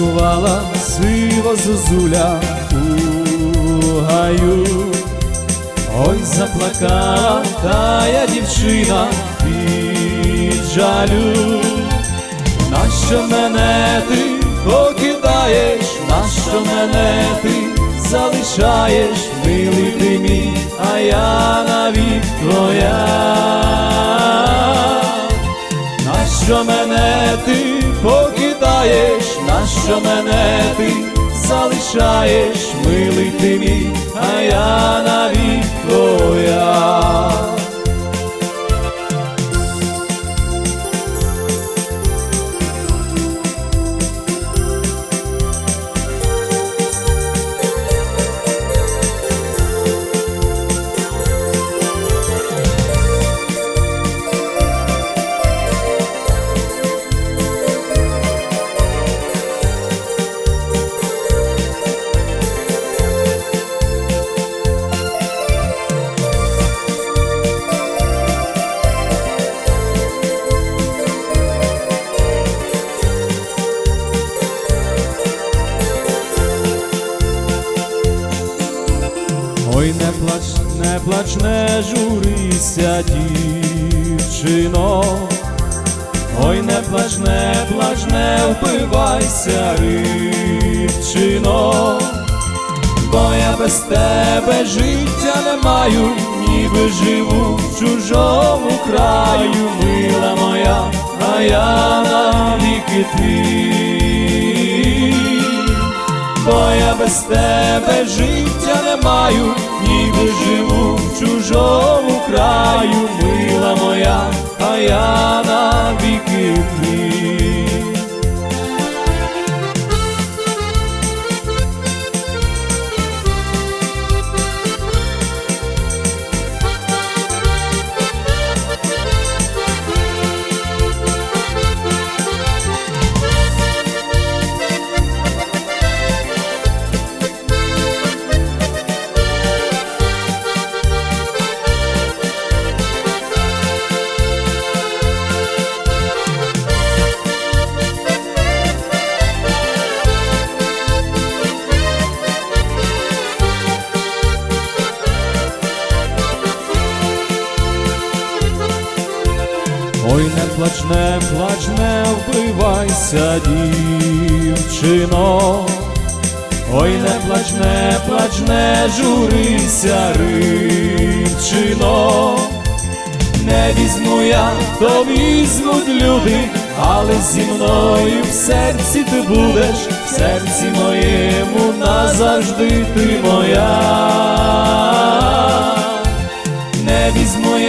кувала сива зозуля у гаю. Ой, заплакала тая дівчина від жалю. Нащо мене ти покидаєш, нащо мене ти залишаєш, милий ти мій, а я навік твоя. Нащо мене ти покидаєш, нащо мене ти залишаєш, милий ти мій, а я навіть твоя. Не плач, не журися, дівчино. Ой, не плач, не плач, не вбивайся, рибчино. Бо я без тебе життя не маю, ніби живу в чужому краю, мила моя, а я навіки твій без тебе життя не маю, ніби живу в чужому краю, мила моя, а я Ой, не плач, не плач, не вбивайся, дівчино. Ой, не плач, не плач, не журися, рибчино. Не візьму я, то візьмуть люди, але зі мною в серці ти будеш, в серці моєму назавжди ти моя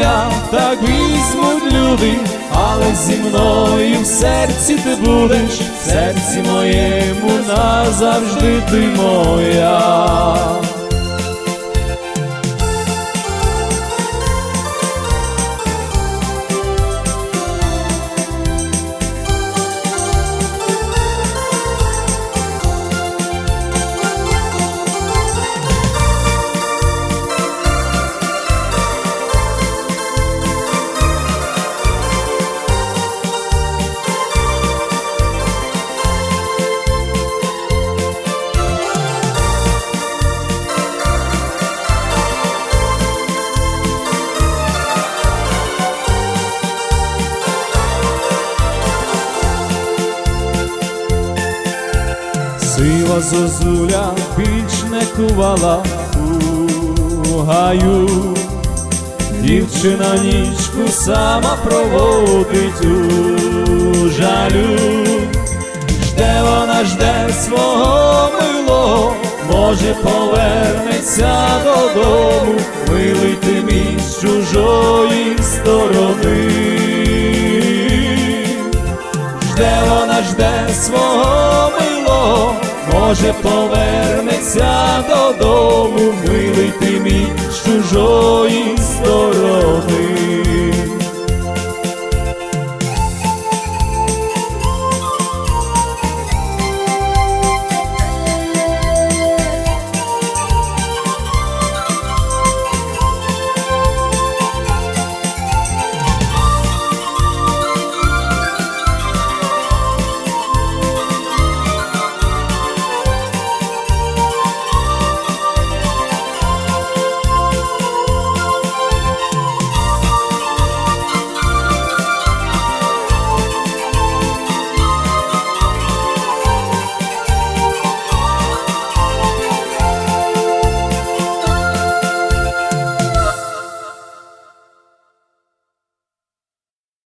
візьму я, так візьмуть люди, але зі мною в серці ти будеш, в серці моєму назавжди ти моя. Сива зозуля більш не кувала у гаю, дівчина нічку сама проводить у жалю, жде вона жде свого милого, може повернеться може повернеться додому, милий ти мій з чужої сторони.